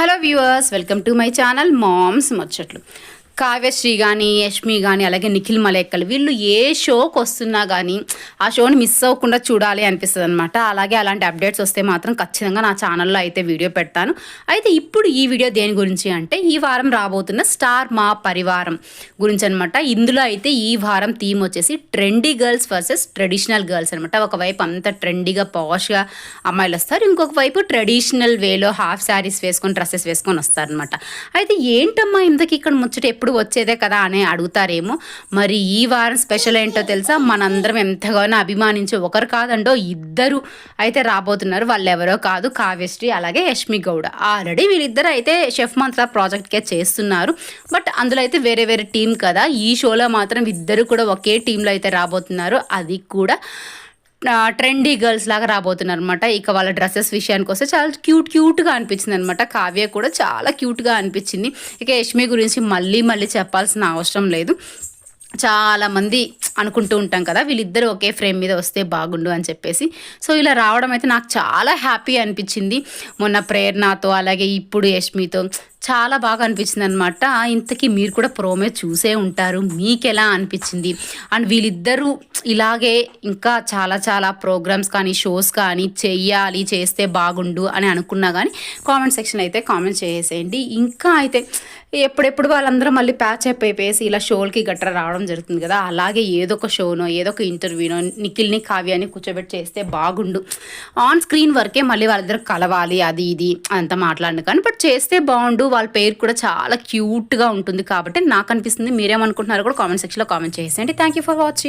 Hello viewers welcome to my channel moms ముచ్చట్లు. కావ్యశ్రీ కానీ యష్మి కానీ అలాగే నిఖిల్ మలేక్కల్ వీళ్ళు ఏ షోకి వస్తున్నా కానీ ఆ షోని మిస్ అవ్వకుండా చూడాలి అనిపిస్తుంది అనమాట అలాగే అలాంటి అప్డేట్స్ వస్తే మాత్రం ఖచ్చితంగా నా ఛానల్లో అయితే వీడియో పెడతాను. అయితే ఇప్పుడు ఈ వీడియో దేని గురించి అంటే ఈ వారం రాబోతున్న స్టార్ మా పరివారం గురించి అనమాట ఇందులో అయితే ఈ వారం థీమ్ వచ్చేసి trendy girls versus traditional girls అనమాట ఒకవైపు అంత ట్రెండీగా పాష్గా అమ్మాయిలు వస్తారు. ఇంకొక వైపు ట్రెడిషనల్ వేలో హాఫ్ శారీస్ వేసుకొని డ్రెస్సెస్ వేసుకొని వస్తారనమాట అయితే ఏంటమ్మా ఇంతకి ఇక్కడ ముచ్చట? ఎప్పుడు వచ్చేదే కదా అని అడుగుతారేమో. మరి ఈ వారం స్పెషల్ ఏంటో తెలుసా? మనందరం ఎంతగానో అభిమానించే ఒకరు కాదండో ఇద్దరు అయితే రాబోతున్నారు. వాళ్ళు ఎవరో కాదు కావ్యశ్రీ అలాగే యష్మి గౌడ. ఆల్రెడీ వీళ్ళిద్దరు అయితే షెఫ్ మంత్ర ప్రాజెక్ట్కే చేస్తున్నారు. బట్ అందులో అయితే వేరే వేరే టీం కదా. ఈ షోలో మాత్రం ఇద్దరు కూడా ఒకే టీంలో అయితే రాబోతున్నారు. అది కూడా ట్రెండీ గర్ల్స్ లాగా రాబోతున్నారు అనమాట ఇక వాళ్ళ డ్రెస్సెస్ విషయానికి వస్తే చాలా క్యూట్ క్యూట్గా అనిపించింది అనమాట కావ్య కూడా చాలా క్యూట్గా అనిపించింది. ఇక యష్మి గురించి మళ్ళీ మళ్ళీ చెప్పాల్సిన అవసరం లేదు. చాలామంది అనుకుంటూ ఉంటాం కదా వీళ్ళిద్దరు ఒకే ఫ్రేమ్ మీద వస్తే బాగుండు అని చెప్పేసి. సో ఇలా రావడం అయితే నాకు చాలా హ్యాపీ అనిపించింది. మొన్న ప్రేరణతో అలాగే ఇప్పుడు యష్మితో. చాలా బాగా అనిపించింది అనమాట ఇంతకీ మీరు కూడా ప్రోమే చూసే ఉంటారు. మీకు ఎలా అనిపించింది? అండ్ వీళ్ళిద్దరూ ఇలాగే ఇంకా చాలా చాలా ప్రోగ్రామ్స్ కానీ షోస్ కానీ చెయ్యాలి చేస్తే బాగుండు అని అనుకున్నా కానీ కామెంట్ సెక్షన్ అయితే కామెంట్ చేసేయండి. ఇంకా అయితే ఎప్పుడెప్పుడు వాళ్ళందరూ మళ్ళీ ప్యాచ్ అప్ అయిపోయేసి ఇలా షోలకి గట్రా రావడం జరుగుతుంది కదా. అలాగే ఏదో ఒక షోనో ఏదో ఒక ఇంటర్వ్యూనో నిఖిల్ని కావ్యాన్ని కూర్చోబెట్టి చేస్తే బాగుండు. ఆన్ స్క్రీన్ వరకే మళ్ళీ వాళ్ళిద్దరు కలవాలి అది ఇది అంతా మాట్లాడిన కానీ బట్ చేస్తే బాగుండు. వాళ్ళ పేరు కూడా చాలా క్యూట్గా ఉంటుంది కాబట్టి నాకు అనిపిస్తుంది. మీరేమనుకుంటున్నారో కూడా కామెంట్ సెక్షన్లో కామెంట్ చేసేయండి. Thank you for watching